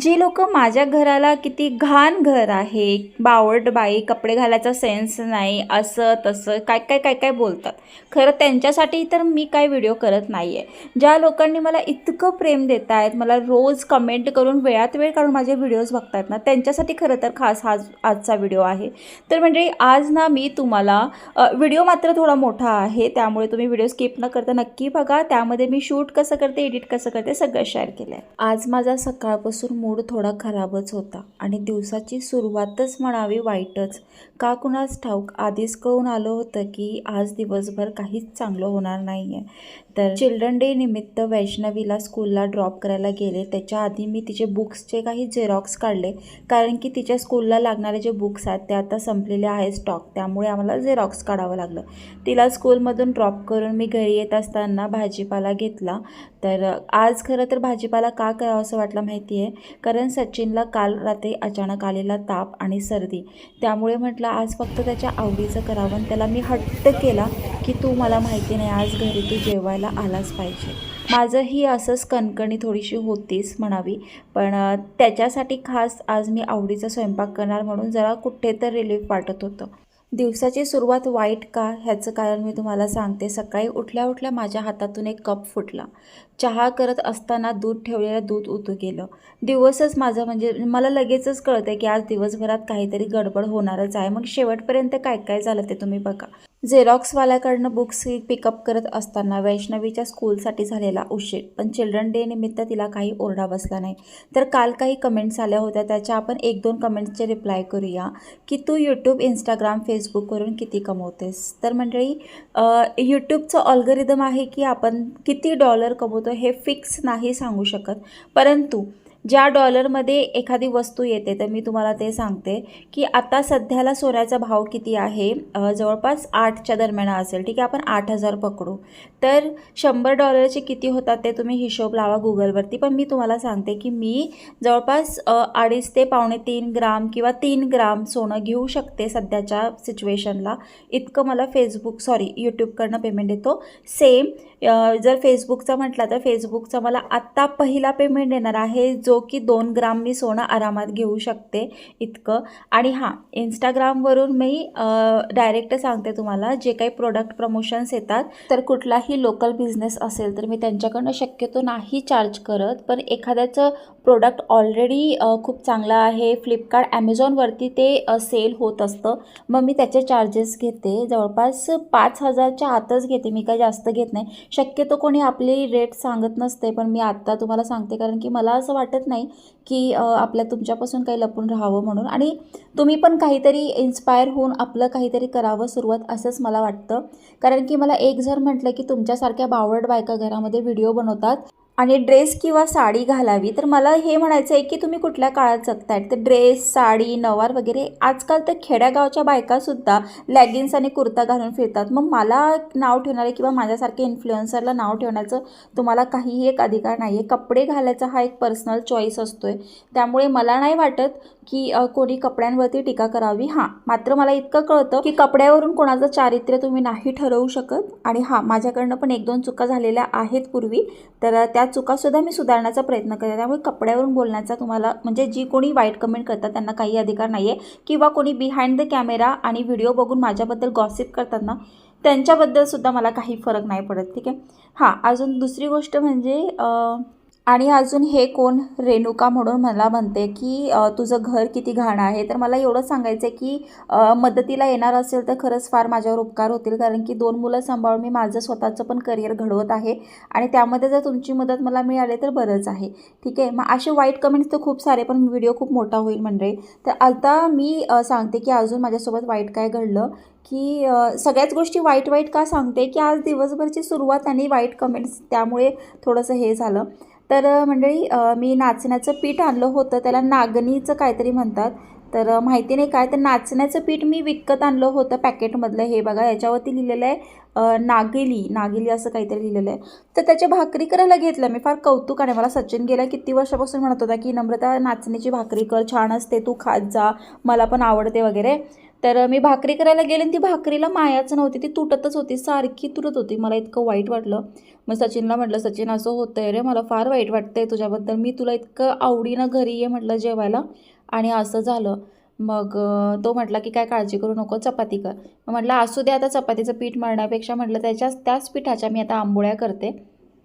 जी लोक माझ्या घराला किती घाण घर आहे बावड बाई कपडे घालायचा सेन्स नाही असं तसं काय काय काय काय बोलतात. खरं त्यांच्यासाठी तर मी काय व्हिडिओ करत नाही आहे ज्या लोकांनी मला इतकं प्रेम देत आहेत मला रोज कमेंट करून वेळात वेळ काढून माझे व्हिडिओज बघतायत ना त्यांच्यासाठी खरं तर खास हा आजचा व्हिडिओ आहे. तर म्हणजे आज ना मी तुम्हाला व्हिडिओ मात्र थोडा मोठा आहे त्यामुळे तुम्ही व्हिडिओ स्किप न करता नक्की बघा. त्यामध्ये मी शूट कसं करते एडिट कसं करते सगळं शेअर केलं आहे आज माझा सकाळपासून मूड थोडा खराबच होता आणि दिवसाची सुरुवातच म्हणावी वाईटच. का कुणास ठाऊक आधीच कळून आलं होतं की आज दिवसभर काहीच चांगलं होणार नाही आहे तर चिल्ड्रन डे निमित्त वैष्णवीला स्कूलला ड्रॉप करायला गेले. त्याच्या आधी मी तिचे बुक्सचे काही झेरॉक्स काढले. कारण की तिच्या स्कूलला लागणारे जे बुक्स आहेत ते आता संपलेले आहे स्टॉक त्यामुळे आम्हाला झेरॉक्स काढावं लागलं. तिला स्कूलमधून ड्रॉप करून मी घरी येत असताना भाजीपाला घेतला. तर आज खरं तर भाजीपाला का करावं असं वाटलं माहिती आहे कारण सचिनला काल रात्री अचानक आलेला ताप आणि सर्दी. त्यामुळे म्हटलं आज फक्त त्याच्या आवडीचं करावं. आणि त्याला मी हट्ट केला की तू मला माहिती नाही आज घरी तू जेवायला आलाच पाहिजे. माझंही असंच कणकणी थोडीशी होतीच म्हणावी पण त्याच्यासाठी खास आज मी आवडीचा स्वयंपाक करणार म्हणून जरा कुठे तर रिलीफ वाटत होतं. दिवसाची सुरुवात वाईट का? ह्याचं कारण मी तुम्हाला सांगते. सकाळी उठल्या उठल्या माझ्या हातातून एक कप फुटला. चहा करत असताना दूध ठेवलेलं दूध उतू गेलं. दिवसच माझं म्हणजे मला लगेचच कळतं की आज दिवसभरात काहीतरी गडबड होणारच आहे. मग शेवटपर्यंत काय काय झालं ते तुम्ही बघा. झेरॉक्सवाल्याकडनं बुक्स पिकअप करत असताना वैष्णवीच्या स्कूलसाठी झालेला उशीर. पण चिल्ड्रन डे निमित्त तिला काही ओरडा बसला नाही. तर काल काही कमेंट्स आल्या होत्या त्याच्या आपण एक दोन कमेंट्सचे रिप्लाय करूया. की तू यूट्यूब इंस्टाग्राम फेसबुकवरून किती कमवतेस? तर मंडळी यूट्यूबचं ऑल्गरिदम आहे की आपण किती डॉलर कमवतो हे फिक्स नाही सांगू शकत. परंतु ज्या डॉलरमध्ये एखादी वस्तू येते तर मी तुम्हाला ते सांगते की आता सध्याला सोन्याचा भाव किती आहे? जवळपास आठच्या दरम्यान असेल ठीक आहे? आपण आठ हजार पकडू. तर शंभर डॉलरचे किती होतात ते तुम्ही हिशोब लावा गुगलवरती. पण मी तुम्हाला सांगते की मी जवळपास अडीच ते पावणे तीन ग्राम किंवा तीन ग्राम सोनं घेऊ शकते सध्याच्या सिच्युएशनला. इतकं मला फेसबुक सॉरी यूट्यूबकडनं पेमेंट येतो. सेम जर फेसबुकचा म्हटला तर फेसबुकचा मला आत्ता पहिला पेमेंट येणार आहे जो की दोन ग्राम मी सोनं आरामात घेऊ शकते इतकं. आणि हां इंस्टाग्रामवरून मी डायरेक्ट सांगते तुम्हाला जे काही प्रोडक्ट प्रमोशन्स येतात तर कुठलाही लोकल बिझनेस असेल तर मी त्यांच्याकडनं शक्यतो नाही चार्ज करत. पण एखाद्याचं प्रोडक्ट ऑलरेडी खूप चांगलं आहे फ्लिपकार्ट ॲमेझॉनवरती ते सेल होत असतं. मग मी त्याचे चार्जेस घेते. जवळपास पाच हजारच्या आतच घेते. मी काही जास्त घेत नाही. शक्यतो कोणी आपली रेट सांगत नसते पण मी आत्ता तुम्हाला सांगते कारण की मला असं वाटत नाही की आपल्या तुमच्यापासून काही लपून राहावं म्हणून. आणि तुम्ही पण काहीतरी इन्स्पायर होऊन आपलं काहीतरी करावं सुरुवात असंच मला वाटतं. कारण की मला एक जर म्हटलं की तुमच्यासारख्या बावड बायका घरामध्ये व्हिडिओ बनवतात आणि ड्रेस किंवा साडी घालावी. तर मला हे म्हणायचं आहे की तुम्ही कुठल्या काळात जगतायत? तर ड्रेस साडी नवार वगैरे आजकाल तर खेड्यागावच्या बायकासुद्धा लॅगिन्स आणि कुर्ता घालून फिरतात. मग मला नाव ठेवणारे किंवा माझ्यासारखे इन्फ्लुएन्सरला नाव ठेवण्याचं तुम्हाला काहीही एक अधिकार नाही आहे कपडे घालायचा हा एक पर्सनल चॉईस असतो आहे त्यामुळे मला नाही वाटत की कोणी कपड्यांवरती टीका करावी. हां मात्र मला इतकं कळतं की कपड्यावरून कोणाचं चारित्र्य तुम्ही नाही ठरवू शकत. आणि हां माझ्याकडनं पण एक दोन चुका झालेल्या आहेत पूर्वी. तर त्या चुकासुद्धा मी सुधारण्याचा प्रयत्न करते. त्यामुळे कपड्यावरून बोलण्याचा तुम्हाला म्हणजे जी कोणी वाईट कमेंट करतात त्यांना काही अधिकार नाही आहे किंवा कोणी बिहाइंड द कॅमेरा आणि व्हिडिओ बघून माझ्याबद्दल गॉसिप करतात ना त्यांच्याबद्दलसुद्धा मला काही फरक नाही पडत. ठीक आहे? हां अजून दुसरी गोष्ट म्हणजे आणि अजून हे कोण? रेणुका म्हणून मला म्हणते की तुझं घर किती घाण आहे? तर मला एवढं सांगायचं आहे की मदतीला येणार असेल तर खरंच फार माझ्यावर उपकार होतील. कारण की दोन मुलं सांभाळून मी माझं स्वतःचं पण करिअर घडवत आहे. आणि त्यामध्ये जर तुमची मदत मला मिळाली तर बरंच आहे. ठीक आहे? मग असे वाईट कमेंट्स तर खूप सारे पण व्हिडिओ खूप मोठा होईल म्हणजे तर आता मी सांगते की अजून माझ्यासोबत वाईट काय घडलं? की सगळ्याच गोष्टी वाईट वाईट का सांगते? की आज दिवसभरची सुरुवात आणि वाईट कमेंट्स त्यामुळे थोडंसं हे झालं. तर मंडळी मी नाचण्याचं पीठ आणलं होतं. त्याला नागणीचं काहीतरी म्हणतात. तर माहिती नाही काय. तर नाचण्याचं पीठ मी विकत आणलं होतं पॅकेटमधलं. हे बघा याच्यावरती लिहिलेलं आहे नागेली. नागेली असं काहीतरी लिहिलेलं आहे. तर त्याच्या भाकरी करायला घेतलं मी. फार कौतुक आहे. मला सचिन गेल्या किती वर्षापासून म्हणत होता की नम्रता नाचण्याची भाकरी कर. छान असते. तू खात जा. मला पण आवडते वगैरे. तर मी भाकरी करायला गेले आणि ती भाकरीला मायाच नव्हती ती तुटतच होती सारखी तुटत होती. मला इतकं वाईट वाटलं. मग सचिनला म्हटलं सचिन असं होतं आहे रे मला फार वाईट वाटतंय तुझ्याबद्दल. मी तुला इतकं आवडीनं घरी ये म्हटलं जेवायला. आणि असं झालं. मग तो म्हटला की काय काळजी करू नको चपाती कर. मग म्हटलं असू दे आता चपातीचं पीठ मळण्यापेक्षा म्हटलं त्याच्याच त्याच पिठाच्या मी आता आंबोळ्या करते.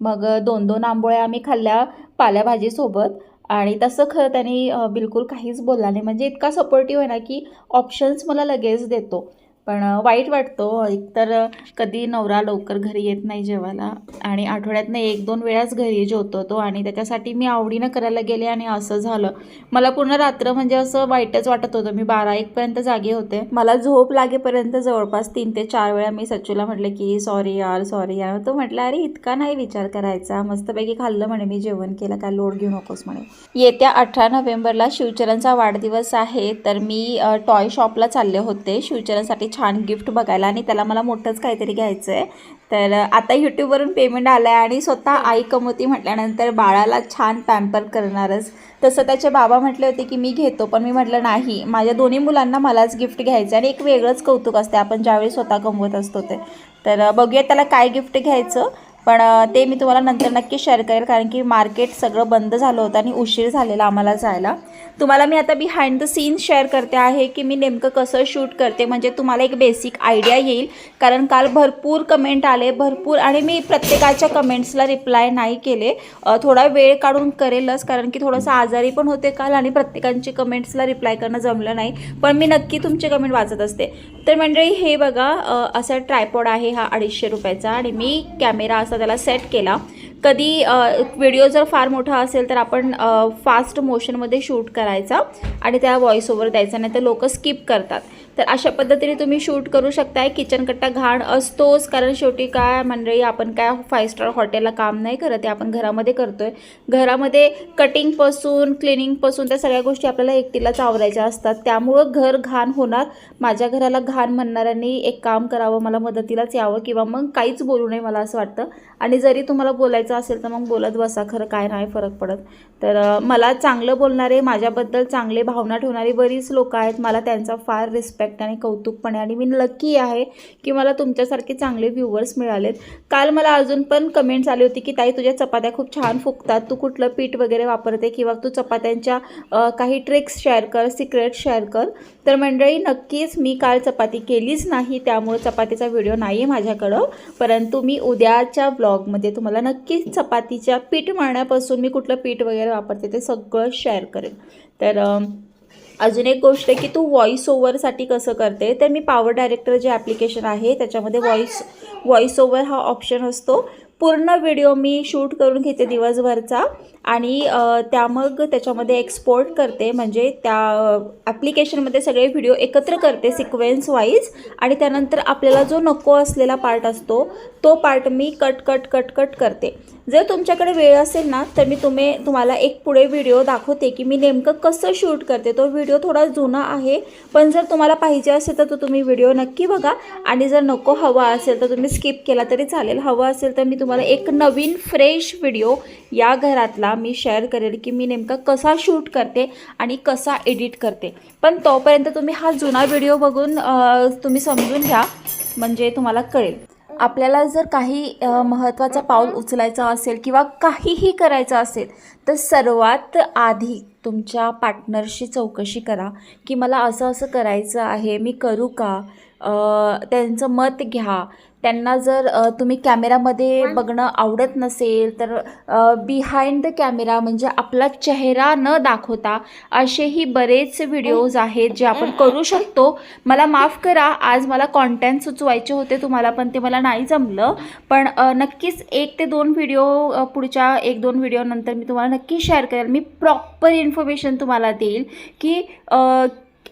मग दोन दोन आंबोळ्या आम्ही खाल्ल्या पाल्याभाजीसोबत. आणि तसं खरं त्याने बिलकुल काहीच बोलला नाही. म्हणजे इतका सपोर्टिव्ह आहे ना की ऑप्शन्स मला लगेच देतो. पण वाईट वाटतो. एकतर कधी नवरा लवकर घरी येत नाही जेवायला आणि आठवड्यातनं एक दोन वेळाच घरी जेवतो तो आणि त्याच्यासाठी मी आवडीनं करायला गेले आणि असं झालं. मला पूर्ण रात्र म्हणजे असं वाईटच वाटत होतं. मी बारा एकपर्यंत जागे होते. मला झोप लागेपर्यंत जवळपास तीन ते चार वेळा मी सच्चूला म्हटलं की सॉरी यार सॉरी यार. तो म्हटलं अरे इतका नाही विचार करायचा. मस्तपैकी खाल्लं म्हणे मी जेवण केलं. काय लोड घेऊ नकोस म्हणे. येत्या अठरा नोव्हेंबरला शिवचरणचा वाढदिवस आहे. तर मी टॉय शॉपला चालले होते. शिवचरणसाठी छान गिफ्ट बघायला आणि त्याला मला मोठंच काहीतरी घ्यायचं आहे तर आता यूट्यूबवरून पेमेंट आलं आहे आणि स्वतः आई कमवती म्हटल्यानंतर बाळाला छान पॅम्पर करणारच. तसं त्याचे बाबा म्हटले होते की मी घेतो पण मी म्हटलं नाही. माझ्या दोन्ही मुलांना मलाच गिफ्ट घ्यायचं आणि एक वेगळंच कौतुक असते आपण ज्यावेळी स्वतः कमवत असतो ते. तर बघूया त्याला काय गिफ्ट घ्यायचं. पण ते मी तुम्हाला नंतर नक्की शेअर करेल कारण की मार्केट सगळं बंद झालं होतं आणि उशीर झालेला आम्हाला जायला. तुम्हाला मी आता बिहाइंड द सीन शेअर करते आहे की मी नेमकं कसं शूट करते म्हणजे तुम्हाला एक बेसिक आयडिया येईल. कारण काल भरपूर कमेंट आले भरपूर आणि मी प्रत्येकाच्या कमेंट्सला रिप्लाय नाही केले. थोडा वेळ काढून करेलच कारण की थोडंसं आजारी पण होते काल आणि प्रत्येकांची कमेंट्सला रिप्लाय करणं जमलं नाही. पण मी नक्की तुमचे कमेंट वाचत असते. तर मंडळी हे बघा असा ट्रायपॉड आहे हा अडीचशे रुपयाचा आणि मी कॅमेरा असा त्याला सेट केला. कधी व्हिडिओ जर फार मोठा असेल तर आपण फास्ट मोशनमध्ये शूट करायचा आणि त्या व्हॉइस ओव्हर द्यायचा नाही तर लोक स्किप करतात. तर अशा पद्धतीने तुम्ही शूट करू शकताय. किचन कट्टा घाण असतोच कारण शेवटी काय मंडळी आपण काय फाईव्ह स्टार हॉटेलला काम नाही करत आहे आपण घरामध्ये करतोय. घरामध्ये कटिंगपासून क्लिनिंगपासून त्या सगळ्या गोष्टी आपल्याला एकटीलाच आवरायच्या असतात. त्यामुळं घर घाण होणार. माझ्या घराला घाण म्हणणाऱ्यांनी एक काम करावं मला मदतीलाच यावं किंवा मग काहीच बोलू नये मला असं वाटतं. आणि जरी तुम्हाला बोलायचं असेल तर मग बोलत बसा खरं काय नाही फरक पडत. तर मला चांगलं बोलणारे माझ्याबद्दल चांगले भावना ठेवणारी बरीच लोकं आहेत. मला त्यांचा फार रिस्पेक्ट आणि कौतुक पण आहे आणि मी लकी आहे की मला तुमच्यासारखे चांगले व्ह्युअर्स मिळालेत. काल मला अजून पण कमेंट्स आली होती की ताई तुझ्या चपात्या खूप छान फुगतात. तू कुठलं पीठ वगैरे वापरते किंवा तू चपात्यांच्या काही ट्रिक्स शेअर कर सिक्रेट शेअर कर. तर मंडळी नक्कीच मी काल चपाती केलीच नाही. त्यामुळे चपातीचा व्हिडिओ नाही आहे माझ्याकडं. परंतु मी उद्याच्या ब्लॉगमध्ये तुम्हाला नक्कीच चपातीच्या पीठ मळण्यापासून मी कुठलं पीठ वगैरे वापरते ते सगळं शेअर करेन. तर अजून एक गोष्ट आहे की तू व्हॉइस ओव्हरसाठी कसं करते तर मी पॉवर डायरेक्टर जे ॲप्लिकेशन आहे त्याच्यामध्ये व्हॉइस व्हॉइस ओव्हर हा ऑप्शन असतो. पूर्ण व्हिडिओ मी शूट करून घेते दिवसभरचा. आणि त्या मग त्याच्यामध्ये एक्सपोर्ट करते. म्हणजे त्या ॲप्लिकेशनमध्ये सगळे व्हिडिओ एकत्र करते सिक्वेन्स वाईज आणि त्यानंतर आपल्याला जो नको असलेला पार्ट असतो तो पार्ट मी कट कट कट कट करते. जर तुमच्याकडे वेळ असेल ना तर मी तुम्ही तुम्हाला एक पुढे व्हिडिओ दाखवते की मी नेमकं कसं शूट करते. तो व्हिडिओ थोडा जुना आहे पण जर तुम्हाला पाहिजे असेल तर तो तुम्ही व्हिडिओ नक्की बघा. आणि जर नको हवा असेल तर तुम्ही स्किप केला तरी चालेल. हवं असेल तर मी तुम्हाला एक नवीन फ्रेश व्हिडिओ या घरातला मी शेअर करेल की मी नेमका कसा शूट करते आणि कसा एडिट करते. पण तोपर्यंत तुम्ही हा जुना व्हिडिओ बघून तुम्ही समजून घ्या म्हणजे तुम्हाला कळेल. आपल्याला जर काही महत्त्वाचा महत्त्वाचं पाऊल उचलायचं असेल किंवा काहीही करायचं असेल तर सर्वात आधी तुमच्या पार्टनरशी चौकशी करा की मला असं असं करायचं आहे मी करू का? त्यांचं मत घ्या. त्यांना जर तुम्ही कॅमेरामध्ये बघणं आवडत नसेल तर बिहाइंड द कॅमेरा म्हणजे आपला चेहरा न दाखवता असेही बरेच व्हिडिओज आहेत जे आपण करू शकतो. मला माफ करा आज मला कॉन्टेंट सुचवायचे होते तुम्हाला पण ते मला नाही जमलं. पण नक्कीच एक ते दोन व्हिडिओ पुढच्या एक दोन व्हिडिओ नंतर मी तुम्हाला नक्की शेअर करेल. मी प्रॉपर इन्फॉर्मेशन तुम्हाला देईल की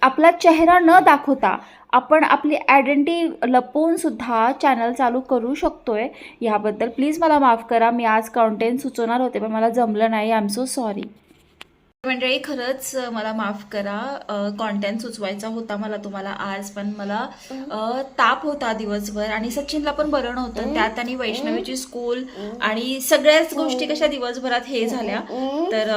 आपला चेहरा न दाखवता आपण आपली आयडेंटिटी लपवूनसुद्धा चॅनल चालू करू शकतो आहे याबद्दल प्लीज मला माफ करा. मी आज कॉन्टेंट सुचवणार होते पण मला जमलं नाही. आय एम सो सॉरी मंडळी खरंच मला माफ करा. कॉन्टेंट सुचवायचा होता मला तुम्हाला आज पण मला ताप होता दिवसभर आणि सचिनला पण बरं नव्हतं. त्यात आणि वैष्णवीची स्कूल आणि सगळ्याच गोष्टी कशा दिवसभरात हे झाल्या. तर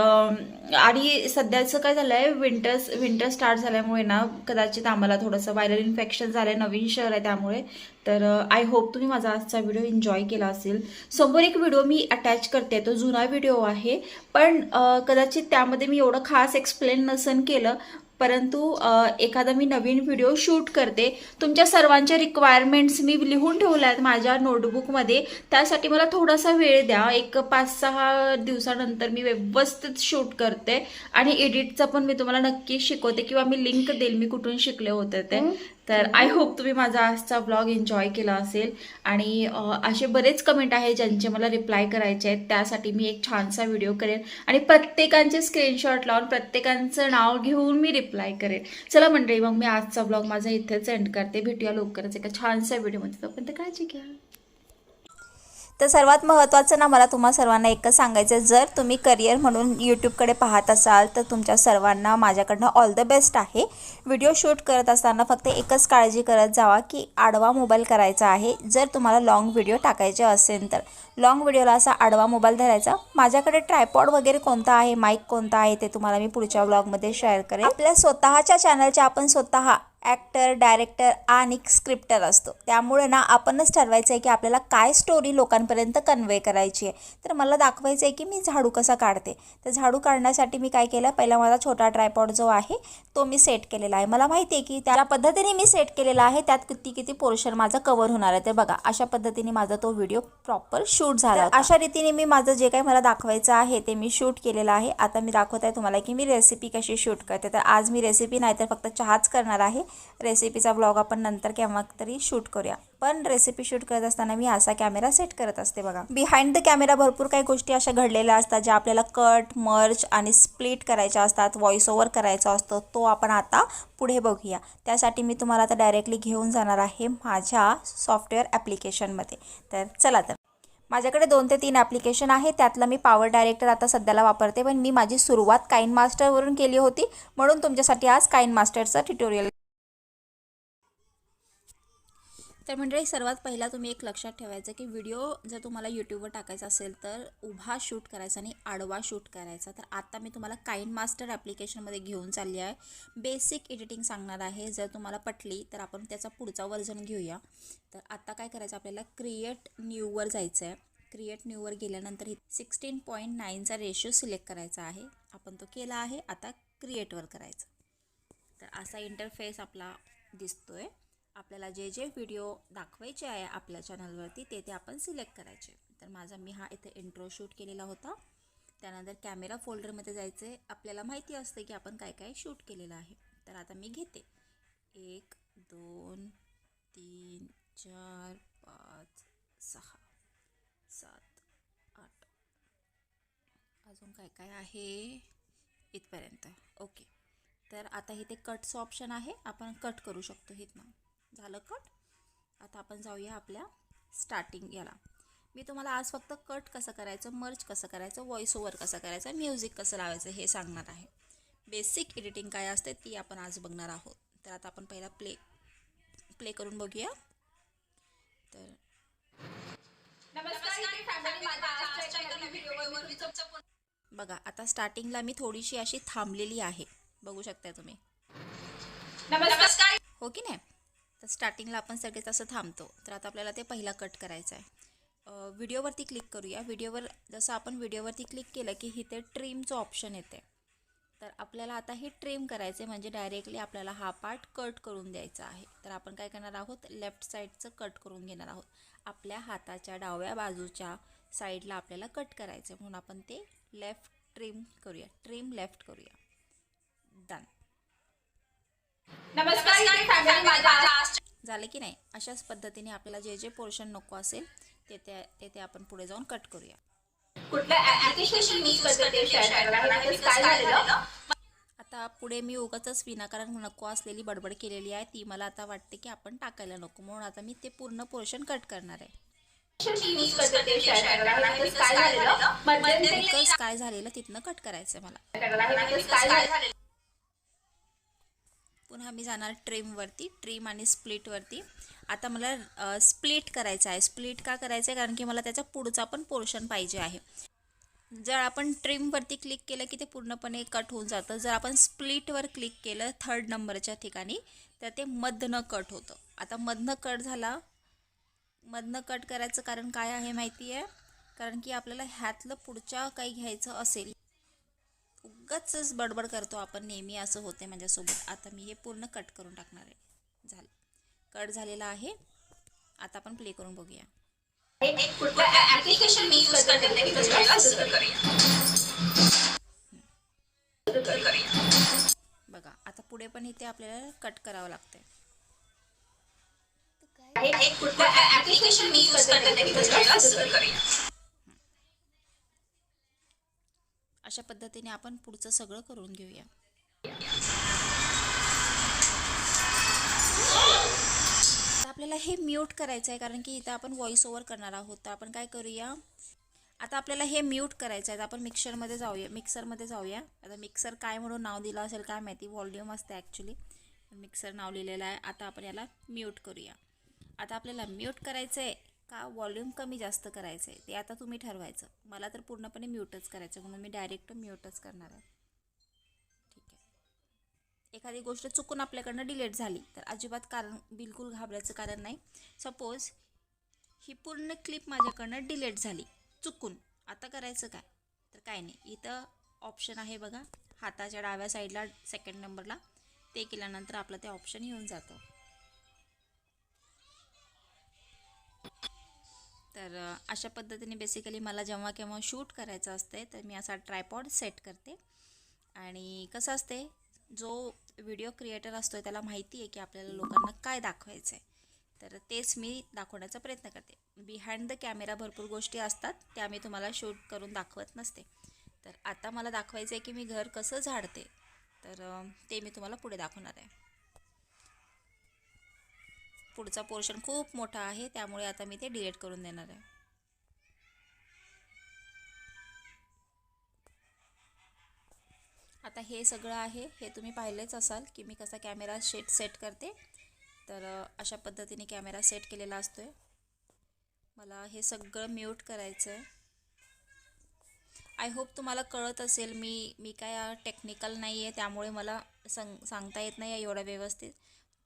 आणि सध्याचं काय झालंय विंटर विंटर स्टार्ट झाल्यामुळे ना कदाचित आम्हाला थोडंसं व्हायरल इन्फेक्शन झालंय नवीन शहर आहे त्यामुळे. तर आय होप तुम्ही माझा आजचा व्हिडिओ एन्जॉय केला असेल. समोर एक व्हिडिओ मी अटॅच करते तो जुना व्हिडिओ आहे. पण कदाचित त्यामध्ये मी एवढं खास एक्सप्लेन नसन केलं परंतु एखादा मी नवीन व्हिडिओ शूट करते तुमच्या सर्वांच्या रिक्वायरमेंट्स मी लिहून ठेवल्या आहेत माझ्या नोटबुकमध्ये त्यासाठी मला थोडासा वेळ द्या. एक पाच सहा दिवसानंतर मी व्यवस्थित शूट करते आणि एडिटचं पण मी तुम्हाला नक्की शिकवते किंवा मी लिंक देईल मी कुठून शिकले होते ते. तर आय होप तुम्ही माझा आजचा ब्लॉग एन्जॉय केला असेल. आणि असे बरेच कमेंट आहे ज्यांचे मला रिप्लाय करायचे आहेत. त्यासाठी मी एक छानसा व्हिडिओ करेन. आणि प्रत्येकांचे स्क्रीनशॉट लावून प्रत्येकांचं नाव घेऊन मी रिप्लाय करेल. चला मंडळी मग मी आजचा ब्लॉग माझा इथेच एंड करते. भेटूया लवकरच एका छानशा व्हिडिओमध्ये तोपर्यंत काळजी घ्या. तर सर्वात महत्त्वाचं ना मला तुम्हा सर्वांना एकच सांगायचं आहे जर तुम्ही करिअर म्हणून यूट्यूबकडे पाहत असाल तर तुमच्या सर्वांना माझ्याकडनं ऑल द बेस्ट आहे. व्हिडिओ शूट करत असताना फक्त एकच काळजी करत जावा की आडवा मोबाईल करायचा आहे. जर तुम्हाला लॉंग व्हिडिओ टाकायचे असेल तर. लॉंग व्हिडिओला असा आडवा मोबाईल धरायचा. माझ्याकडे ट्रायपॉड वगैरे कोणता आहे? माईक कोणता आहे? ते तुम्हाला मी पुढच्या ब्लॉगमध्ये शेअर करेन. आपल्या स्वतःच्या चॅनलच्या आपण स्वतः ॲक्टर डायरेक्टर आणि स्क्रिप्टर असतो. त्यामुळे ना आपणच ठरवायचं आहे की आपल्याला काय स्टोरी लोकांपर्यंत कन्वे करायची आहे. तर मला दाखवायचं आहे की मी झाडू कसा काढते. तर झाडू काढण्यासाठी मी काय केलं पहिला माझा छोटा ट्रायपॉड जो आहे तो मी सेट केलेला आहे. मला माहिती आहे की त्या पद्धतीने मी सेट केलेला आहे त्यात किती किती पोर्शन माझा कवर होणार आहे ते बघा. अशा पद्धतीने माझा तो व्हिडिओ प्रॉपर शूट झाला. अशा रीतीने मी माझं जे काही मला दाखवायचं आहे ते मी शूट केलेलं आहे. आता मी दाखवत आहे तुम्हाला की मी रेसिपी कशी शूट करते. तर आज मी रेसिपी नाही तर फक्त चहाच करणार आहे. रेसिपीचा ब्लॉग आपण नंतर केव्हा तरी शूट करूया. पण रेसिपी शूट करत असताना मी असा कॅमेरा सेट करत असते बघा. बिहाइंड द कॅमेरा भरपूर काही गोष्टी अशा घडलेल्या असतात ज्या आपल्याला कट मर्च आणि स्प्लिट करायच्या असतात व्हॉइस ओव्हर करायचा असतो तो आपण आता पुढे बघूया. त्यासाठी मी तुम्हाला आता डायरेक्टली घेऊन जाणार आहे माझ्या सॉफ्टवेअर ॲप्लिकेशनमध्ये तर चला तर. माझ्याकडे दोन ते तीन ॲप्लिकेशन आहे त्यातलं मी पॉवर डायरेक्टर आता सध्याला वापरते पण मी माझी सुरुवात काइन मास्टरवरून केली होती म्हणून तुमच्यासाठी आज काइन मास्टरचं ट्युटोरियल तर मंडळी सर्वात पहिला तुम्ही एक लक्षात ठेवायचं की व्हिडिओ जर तुम्हाला यूट्यूबवर टाकायचा असेल तर उभा शूट करायचा आणि आडवा शूट करायचा. तर आता मी तुम्हाला काइन मास्टर ॲप्लिकेशनमध्ये घेऊन चालली आहे. बेसिक एडिटिंग सांगणार आहे. जर तुम्हाला पटली तर आपण त्याचा पुढचा वर्जन घेऊया. तर आता काय करायचं आपल्याला क्रिएट न्यूवर जायचं आहे क्रिएट न्यूवर गेल्यानंतर सिक्स्टीन पॉईंट नाईनचा रेशो सिलेक्ट करायचा आहे. आपण तो केला आहे. आता क्रिएटवर करायचं. तर असा इंटरफेस आपला दिसतो आहे आपल्याला जे जे व्हिडिओ दाखवायचे आहे आपल्या चॅनलवरती ते ते आपण सिलेक्ट करायचे. तर माझा मी हा इथे इंट्रो शूट केलेला होता. त्यानंतर कॅमेरा फोल्डरमध्ये जायचे. आपल्याला माहिती असते की आपण काय काय शूट केलेलं आहे. तर आता मी घेते. एक दोन तीन चार पाच सहा सात आठ. अजून काय काय आहे? इथपर्यंत. ओके. तर आता इथे कटचं ऑप्शन आहे. आपण कट करू शकतो इथनं. झालं कट आता आपण जाऊया आपल्या स्टार्टिंग याला. मी तुम्हाला आज फक्त कट कसं करायचं मर्च कसं करायचं व्हॉइस ओव्हर कसं करायचं म्युझिक कसं लावायचं हे सांगणार आहे. बेसिक एडिटिंग काय असते ती आपण आज बघणार आहोत. तर आता आपण पहिला प्ले प्ले करून बघूया. तर बघा आता स्टार्टिंगला मी थोडीशी अशी थांबलेली आहे. बघू शकता तुम्ही. हो की नाही? तर स्टार्टिंगला आपण सगळेच असं थांबतो. तर आता आपल्याला ते पहिला कट करायचं आहे व्हिडिओवरती क्लिक करूया. व्हिडिओवर जसं आपण व्हिडिओवरती क्लिक केलं की इथे ट्रिमचं ऑप्शन येते तर आपल्याला आता हे ट्रिम आहे म्हणजे डायरेक्टली आपल्याला हा पार्ट कट करून द्यायचा आहे. तर आपण काय करणार आहोत? लेफ्ट साईडचं कट करून घेणार आहोत. आपल्या हाताच्या डाव्या बाजूच्या साईडला आपल्याला कट करायचं आहे म्हणून आपण ते लेफ्ट ट्रिम करूया. ट्रिम लेफ्ट करूया. डन झालं की नाही? अशाच पद्धतीने आपल्याला जे जे पोर्शन नको असेल ते ते ते आपण पुढे जाऊन कट करूया. आता पुढे मी उगाच विनाकारण नको असलेली बडबड केलेली आहे ती मला आता वाटते की आपण टाकायला नको. म्हणून आता मी ते पूर्ण पोर्शन कट करणार आहे. काय झालेलं? तिथनं कट करायचं मला. पुन्हा मी जाणार ट्रिमवरती ट्रिम आणि स्प्लिटवरती. आता मला स्प्लिट करायचं आहे. स्प्लिट का करायचं आहे? कारण की मला त्याचा पुढचा पण पोर्शन पाहिजे आहे. जर आपण ट्रिमवरती क्लिक केलं की ते पूर्णपणे कट होऊन जातं. जर आपण स्प्लिटवर क्लिक केलं थर्ड नंबरच्या ठिकाणी तर ते मधनं कट होतं. आता मधनं कट झाला. मधनं कट करायचं कारण काय आहे माहिती आहे? कारण की आपल्याला ह्यातलं पुढच्या काही घ्यायचं असेल उगाच बडबड करतो आपण. नेहमी असं होते माझ्यासोबत. आता मी हे पूर्ण कट करून टाकणार आहे. झालं. कट झालेलं आहे. आता आपण प्ले करून बघूया. ऍप्लिकेशन मी यूज बघा आता पुढे पण इथे आपल्याला कट करावं लागतंय. ऍप्लिकेशन मी यूज अशा पद्धतीने आपण पुढचं सगळं करून घेऊया. आता आपल्याला हे म्यूट करायचं आहे कारण की इथं आपण व्हॉइस ओव्हर करणार आहोत. तर आपण काय करूया? आता आपल्याला हे म्यूट करायचं आहे. तर आपण मिक्सरमध्ये जाऊया. मिक्सरमध्ये जाऊया. आता मिक्सर काय म्हणून नाव दिलं असेल काय माहिती? व्हॉल्यूम असतं ॲक्च्युली मिक्सर नाव लिहिलेलं आहे. आता आपण याला म्यूट करूया. आता आपल्याला म्यूट करायचं आहे का वॉल्यूम कमी जास्त करायचं आहे ते आता तुम्ही ठरवायचं. मला तर पूर्णपणे म्यूटच करायचं म्हणून मी डायरेक्ट म्यूटच करणार आहे. ठीक आहे. एखादी गोष्ट चुकून आपल्याकडनं डिलीट झाली तर अजिबात कारण बिलकुल घाबरायचं कारण नाही. सपोज ही पूर्ण क्लिप माझ्याकडनं डिलीट झाली. चुकून. आता करायचं काय? तर काय नाही. इथं ऑप्शन आहे बघा. हाताच्या डाव्या साईडला सेकंड नंबरला ते केल्यानंतर आपलं ते ऑप्शन येऊन जातं. तर अशा पद्धतीने बेसिकली मला जेव्हा केव्हा शूट करायचं असते तर मी असा ट्रायपॉड सेट करते. आणि कसं असते जो व्हिडिओ क्रिएटर असतो त्याला माहिती आहे की आपल्याला लोकांना काय दाखवायचं आहे तर तेच मी दाखवण्याचा प्रयत्न करते. बिहाइंड द कॅमेरा भरपूर गोष्टी असतात त्या मी तुम्हाला शूट करून दाखवत नसते. तर आता मला दाखवायचं आहे की मी घर कसं झाडते. तर ते मी तुम्हाला पुढे दाखवणार आहे. पुढचा पोर्शन खूप मोठा आहे त्यामुळे आता मी ते डिलीट करून देणार आहे. आता हे सगळं आहे हे तुम्ही पाहिलेच असाल की मी कसा कॅमेरा शेट सेट करते. तर अशा पद्धतीने कॅमेरा सेट केलेला असतो आहे मला हे सगळं म्यूट करायचं आहे आय होप तुम्हाला कळत असेल मी मी काय टेक्निकल नाही आहे त्यामुळे मला सांग सांगता येत नाही आहे एवढं व्यवस्थित.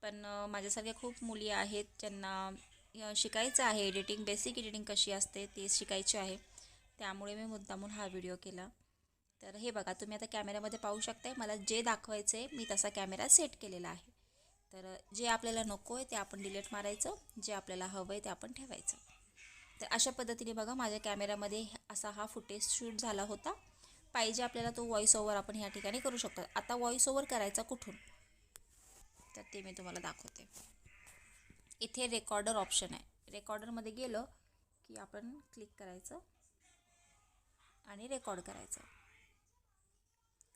पण माझ्यासारख्या खूप मुली आहेत ज्यांना शिकायचं आहे. एडिटिंग बेसिक एडिटिंग कशी असते ते शिकायचे आहे. त्यामुळे मी मुद्दामून हा व्हिडिओ केला. तर हे बघा तुम्ही आता कॅमेऱ्यामध्ये पाहू शकताय मला जे दाखवायचं आहे मी तसा कॅमेरा सेट केलेला आहे. तर जे आपल्याला नको आहे ते आपण डिलीट मारायचं जे आपल्याला हवं आहे ते आपण ठेवायचं. तर अशा पद्धतीने बघा माझ्या कॅमेऱ्यामध्ये असा हा फुटेज शूट झाला होता. पाहिजे आपल्याला तो व्हॉइस ओव्हर आपण ह्या ठिकाणी करू शकतो. आता व्हॉइस ओव्हर करायचा कुठून? तर ते मी तुम्हाला दाखवते. इथे रेकॉर्डर ऑप्शन आहे. रेकॉर्डरमध्ये गेलं की आपण क्लिक करायचं आणि रेकॉर्ड करायचं.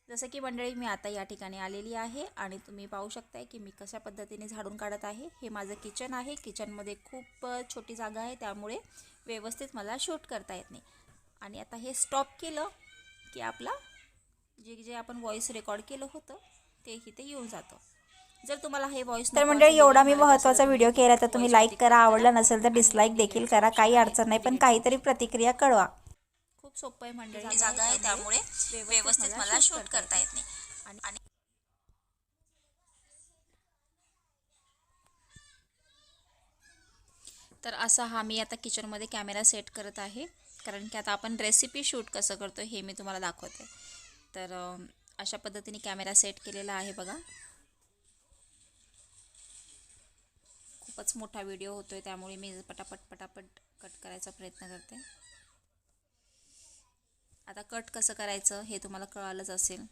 जसं की मंडळी मी आता या ठिकाणी आलेली आहे आणि तुम्ही पाहू शकताय की मी कशा पद्धतीने झाडून काढत आहे. हे माझं किचन आहे. किचनमध्ये खूप छोटी जागा आहे. त्यामुळे व्यवस्थित मला शूट करता येत नाही. आणि आता हे स्टॉप केलं की आपला जे जे आपण व्हॉइस रेकॉर्ड केलं होतं ते इथे येऊन जातं. जर तुम्हाला हे व्हॉइस तर मंडळी एवढा मी महत्त्वाचा व्हिडिओ केला तर तुम्ही लाईक करा. आवडला नसेल तर डिसलाईक देखील करा. काही अडचण नाही पण काहीतरी प्रतिक्रिया कळवा. खूप सोपं आहे मंडळी ही जागा आहे त्यामुळे. व्यवस्थित मला शूट करता येत नाही. आणि तर असा हा मी आता किचनमध्ये कॅमेरा सेट करत आहे. कारण की आता आपण रेसिपी शूट कसं करतो हे मी तुम्हाला दाखवते. तर अशा पद्धतीने कॅमेरा सेट केलेला आहे बघा. खूपच मोठा व्हिडिओ होतो आहे त्यामुळे मी पटापट पटापट कट करायचा प्रयत्न करते. आता कट कसं करायचं हे तुम्हाला कळालंच असेल.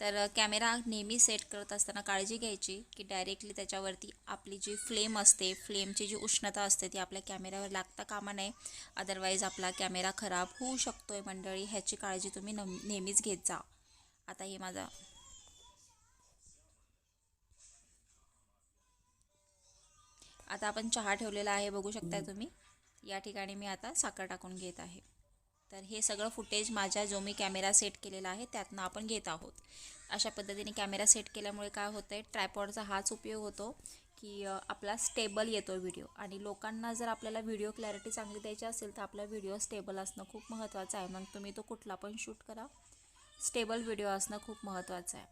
तर कॅमेरा नेहमी सेट करत असताना काळजी घ्यायची की डायरेक्टली त्याच्यावरती आपली जी फ्लेम असते फ्लेमची जी उष्णता असते ती आपल्या कॅमेऱ्यावर लागता कामा नये. अदरवाईज आपला कॅमेरा खराब होऊ शकतो आहे मंडळी ह्याची काळजी तुम्ही नेहमीच घेत जा. आता हे माझा आता आपण चहा ठेवलेला आहे बघू शकताय तुम्ही. या ठिकाणी मी आता साखर टाकून घेत आहे. तर हे सगळं फुटेज माझ्या जो मी कॅमेरा सेट केलेला आहे त्यातनं आपण घेत आहोत. अशा पद्धतीने कॅमेरा सेट केल्यामुळे काय होतं आहे ट्रायपॉडचा हाच उपयोग होतो की आपला स्टेबल येतो व्हिडिओ आणि लोकांना जर आपल्याला व्हिडिओ क्लॅरिटी चांगली द्यायची असेल तर आपला व्हिडिओ स्टेबल असणं खूप महत्त्वाचं आहे. मग तुम्ही तो कुठला पण शूट करा. स्टेबल व्हिडिओ असणं खूप महत्त्वाचं आहे.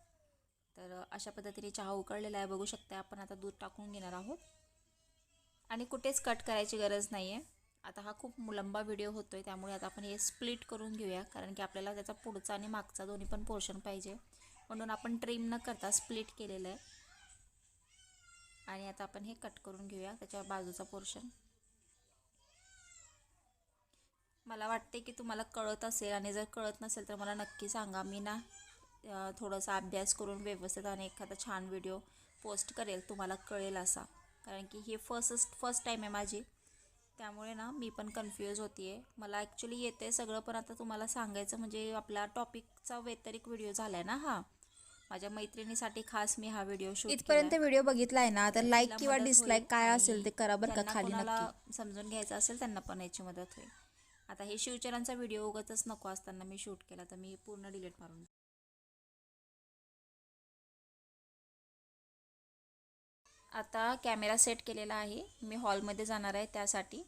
तर अशा पद्धतीने चहा उकळलेला आहे बघू शकता आपण आता दूध टाकून घेणार आहोत. आणि कुठेच कट करायची गरज नाही आहे आता हा खूप लंबा व्हिडिओ होतो आहे त्यामुळे आता आपण हे स्प्लिट करून घेऊया कारण की आपल्याला त्याचा पुढचा आणि मागचा दोन्ही पण पोर्शन पाहिजे. म्हणून आपण ट्रिम न करता स्प्लिट केलेलं आहे. आणि आता आपण हे कट करून घेऊया त्याच्या बाजूचा पोर्शन मला वाटते की तुम्हाला कळत असेल आणि जर कळत नसेल तर मला नक्की सांगा. मी ना थोडासा अभ्यास करून व्यवस्थित आणि एखादा छान व्हिडिओ पोस्ट करेल तुम्हाला कळेल असा. कारण की हे फर्स्ट फर्स्ट टाईम आहे माझी. त्यामुळे ना मी पण कन्फ्यूज होती आहे मला ॲक्च्युली येते सगळं पण आता तुम्हाला सांगायचं म्हणजे आपला टॉपिकचा व्यतिरिक्त व्हिडिओ झाला आहे ना हा. माझ्या मैत्रिणीसाठी खास मी हा व्हिडिओ शूट इथपर्यंत व्हिडिओ बघितलाय ना तर लाईक किंवा डिसलाईक काय असेल ते करा बरं का खाली नक्की. समजून घ्यायचं असेल त्यांना पण याची मदत होईल. आता हे शिवचरांचा व्हिडिओ उगाचच नको असताना मी शूट केला तर मी पूर्ण डिलीट मारून आता कॅमेरा सेट केलेला आहे. मी हॉलमध्ये जाणार आहे त्यासाठी.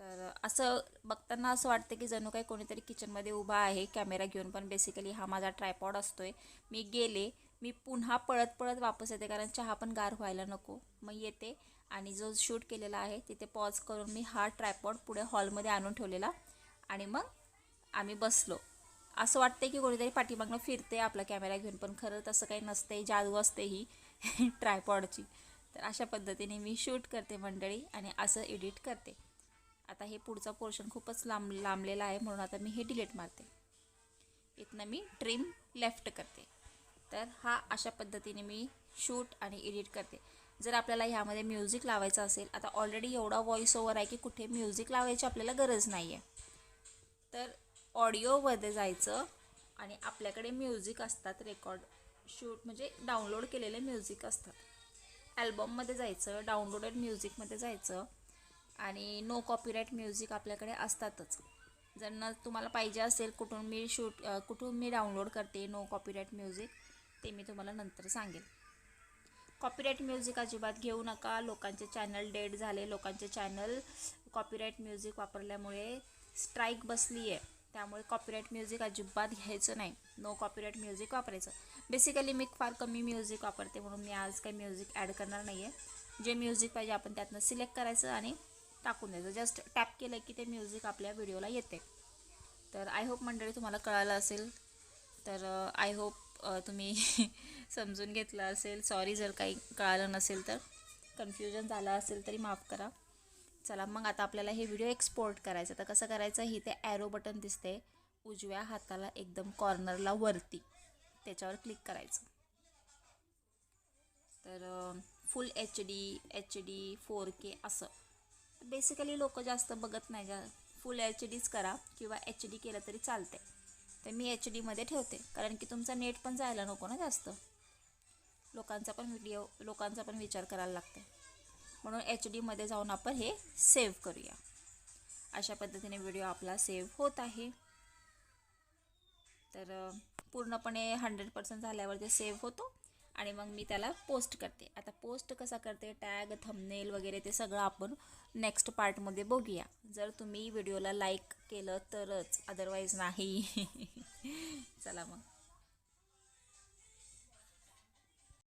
तर असं बघताना असं वाटतं की जणू काही कोणीतरी किचनमध्ये उभा आहे कॅमेरा घेऊन पण बेसिकली हा माझा ट्रायपॉड असतो आहे मी गेले मी पुन्हा पळत पळत वापस येते कारण चहा पण गार व्हायला नको. मग येते आणि जो शूट केलेला आहे तिथे पॉज करून मी हा ट्रायपॉड पुढे हॉलमध्ये आणून ठेवलेला आणि मग आम्ही बसलो. असं वाटतं की कोणीतरी पाठीमागनं फिरते आपला कॅमेरा घेऊन पण खरं तसं काही नसते जादू असते ही ट्रायपॉडची तर अशा पद्धतीने मी शूट करते मंडळी आणि असं एडिट करते. आता हे पुढचा पोर्शन खूपच लांब लांबलेला आहे म्हणून आता मी हे डिलीट मारते. इथनं मी ट्रिम लेफ्ट करते. तर हा अशा पद्धतीने मी शूट आणि एडिट करते. जर आपल्याला ह्यामध्ये म्युझिक लावायचं असेल आता ऑलरेडी एवढा व्हॉइस ओवर आहे की कुठे म्युझिक लावायची आपल्याला गरज नाही आहे तर ऑडिओमध्ये जायचं आणि आपल्याकडे म्युझिक असतात रेकॉर्ड शूट म्हणजे डाउनलोड केलेले म्युझिक असतात. ॲल्बममध्ये जायचं डाउनलोडेड म्युझिकमध्ये जायचं आणि नो कॉपीराईट म्युझिक आपल्याकडे असतातच. जर न तुम्हाला पाहिजे असेल कुठून मी शूट कुठून मी डाउनलोड करते नो कॉपीराईट म्युझिक ते मी तुम्हाला नंतर सांगेन कॉपीराईट म्युझिक अजिबात घेऊ नका. लोकांचे चॅनल डेड झाले. लोकांचे चॅनल कॉपीराईट म्युझिक वापरल्यामुळे स्ट्राईक बसली आहे त्यामुळे कॉपीराईट म्युझिक अजिबात घ्यायचं नाही. नो कॉपीराईट म्युझिक वापरायचं. बेसिकली मी फार कमी म्युझिक वापरते म्हणून मी आज काही म्युझिक ॲड करणार नाही आहे जे म्युझिक पाहिजे आपण त्यातनं सिलेक्ट करायचं आणि टाकून द्यायचं. जस्ट टॅप केलं की ते म्युझिक आपल्या व्हिडिओला येते. तर आय होप मंडळी तुम्हाला कळालं असेल. तर uh, आय होप uh, तुम्ही समजून घेतलं असेल. सॉरी जर काही कळालं नसेल तर. कन्फ्युजन झालं असेल तरी माफ करा. चला मग आता आपल्याला हे व्हिडिओ एक्सपोर्ट करायचं. तर कसं करायचं? ही ते ॲरो बटन दिसते. उजव्या हाताला एकदम कॉर्नरला वरती. त्याच्यावर क्लिक करायचं. तर full H D H D four K असं. बेसिकली लोक जास्त बघत नाही. जा फुल एच डीच करा किंवा एच डी केलं तरी चालते तर मी एच डीमध्ये ठेवते. कारण की तुमचा नेट पण जायला नको ना जास्त. लोकांचा पण व्हिडिओ लोकांचा पण विचार करायला लागते म्हणून एच डीमध्ये जाऊन आपण हे सेव्ह करूया. अशा पद्धतीने व्हिडिओ आपला सेव्ह होत आहे. तर पूर्णपणे हंड्रेड पर्सेंट झाल्यावर ते सेव्ह होतो आणि मग मी त्याला पोस्ट करते. आता पोस्ट कसा करते? टॅग थंबनेल वगैरे ते सगळं आपण नेक्स्ट पार्टमध्ये बघूया. जर तुम्ही व्हिडिओला लाईक केलं तरच अदरवाईज नाही. चला मग.